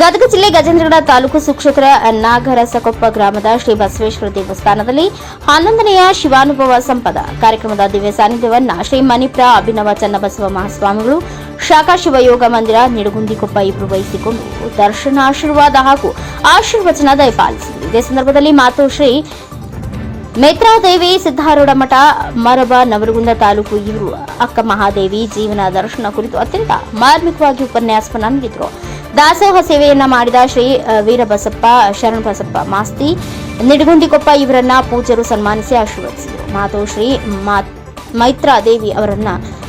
ಗದಗ ಜಿಲ್ಲೆ ಗಜೇಂದ್ರಗಡ ತಾಲೂಕು ಸುಕ್ಷೇತ್ರ ನಾಗರಸಕೊಪ್ಪ ಗ್ರಾಮದ ಶ್ರೀ ಬಸವೇಶ್ವರ ದೇವಸ್ಥಾನದಲ್ಲಿ ಹನ್ನೊಂದನೆಯ ಶಿವಾನುಭವ ಸಂಪದ. ಕಾರ್ಯಕ್ರಮದ ದಿವ್ಯ ಸಾನ್ನಿಧ್ಯವನ್ನ ಶ್ರೀ ಮಣಿಪ್ರ ಅಭಿನವ ಚನ್ನಬಸವ ಮಹಾಸ್ವಾಮಿಗಳು, ಶಾಖಾ ಶಿವಯೋಗ ಮಂದಿರ, ನಿಡಗುಂದಿಕೊಪ್ಪ ಇಬ್ಬರು ವಹಿಸಿಕೊಂಡು ದರ್ಶನ ಆಶೀರ್ವಾದ ಹಾಗೂ ಆಶೀರ್ವಚನ ದಯಪಾಲಿಸಿದರು ಇದೇ ಸಂದರ್ಭದಲ್ಲಿ ಮಾತು ಶ್ರೀ ಮೇತ್ರಾದೇವಿ ಸಿದ್ದಾರೂಢ ಮಠ, ಮರಬ ನವರಗುಂದ ತಾಲೂಕು ಇವರು ಅಕ್ಕ ಮಹಾದೇವಿ ಜೀವನ ದರ್ಶನ ಕುರಿತು ಅತ್ಯಂತ ಮಾರ್ಮಿಕವಾಗಿ ಉಪನ್ಯಾಸವನ್ನು ನೀಡಿದರು. ದಾಸೋಹ ಸೇವೆಯನ್ನ ಮಾಡಿದ ಶ್ರೀ ವೀರಬಸಪ್ಪ ವೀರಬಸಪ್ಪ, ಶರಣಬಸಪ್ಪ ಮಾಸ್ತಿ, ನಿಡಗುಂದಿಕೊಪ್ಪ ಇವರನ್ನ ಪೂಜ್ಯರು ಸನ್ಮಾನಿಸಿ ಆಶೀರ್ವದಿಸಿದರು. ಮಾತು ಶ್ರೀ ಮಾ- ಮೈತ್ರಾದೇವಿ ಅವರನ್ನ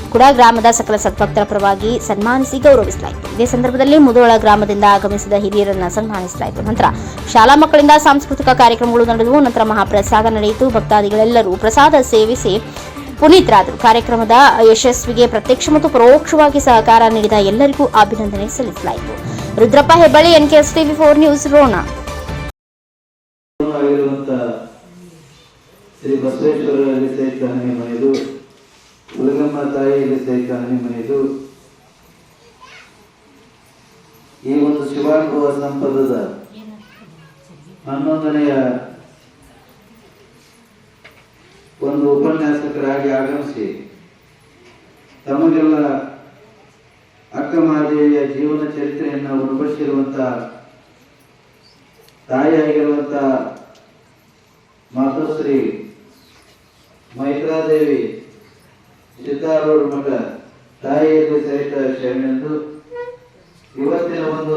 ಕೂಡ ಗ್ರಾಮದ ಸಕಲ ಸದ್ಭಕ್ತರ ಪರವಾಗಿ ಸನ್ಮಾನಿಸಿ ಗೌರವಿಸಲಾಯಿತು. ಇದೇ ಸಂದರ್ಭದಲ್ಲಿ ಮುದೋಳ ಗ್ರಾಮದಿಂದ ಆಗಮಿಸಿದ ಹಿರಿಯರನ್ನ ಸನ್ಮಾನಿಸಲಾಯಿತು. ನಂತರ ಶಾಲಾ ಮಕ್ಕಳಿಂದ ಸಾಂಸ್ಕೃತಿಕ ಕಾರ್ಯಕ್ರಮಗಳು ನಡೆದವು. ನಂತರ ಮಹಾಪ್ರಸಾದ ನಡೆಯಿತು. ಭಕ್ತಾದಿಗಳೆಲ್ಲರೂ ಪ್ರಸಾದ ಸೇವಿಸಿ ಪುನೀತರಾದರು. ಕಾರ್ಯಕ್ರಮದ ಯಶಸ್ವಿಗೆ ಪ್ರತ್ಯಕ್ಷ ಮತ್ತು ಪರೋಕ್ಷವಾಗಿ ಸಹಕಾರ ನೀಡಿದ ಎಲ್ಲರಿಗೂ ಅಭಿನಂದನೆ ಸಲ್ಲಿಸಲಾಯಿತು. Rudrappa Hebballi NKS TV four news Ron. Shri ಬಸವೇಶ್ವರರಲ್ಲಿ ಸಹಿತ ಮನೆಯದು ಉಲಗಮ್ಮ ತಾಯಿಯಲ್ಲಿ ಸಹಿತ ಮನೆಯದು, ಈ ಒಂದು ಶಿವಾನುಭವ ಸಂಪದದ ಹನ್ನೊಂದನೆಯ ಒಂದು ಉಪನ್ಯಾಸಕರಾಗಿ ಆಗಮಿಸಿ ತಮಗೆಲ್ಲ ಅಕ್ಕ ಮಹಾದೇವಿಯ ಜೀವನ ಚರಿತ್ರೆಯನ್ನು ಉಣಬಡಿಸಿರುವಂತ ತಾಯಿಯಾಗಿರುವಂತ ಮಾತುಶ್ರೀ ಮೈತ್ರಾದೇವಿ ಸಿದ್ದಾರೂಢ ಮಠ ತಾಯಿಯಲ್ಲಿ ಸಹಿತ ಶರಣೆಂದು ಇವತ್ತಿನ ಒಂದು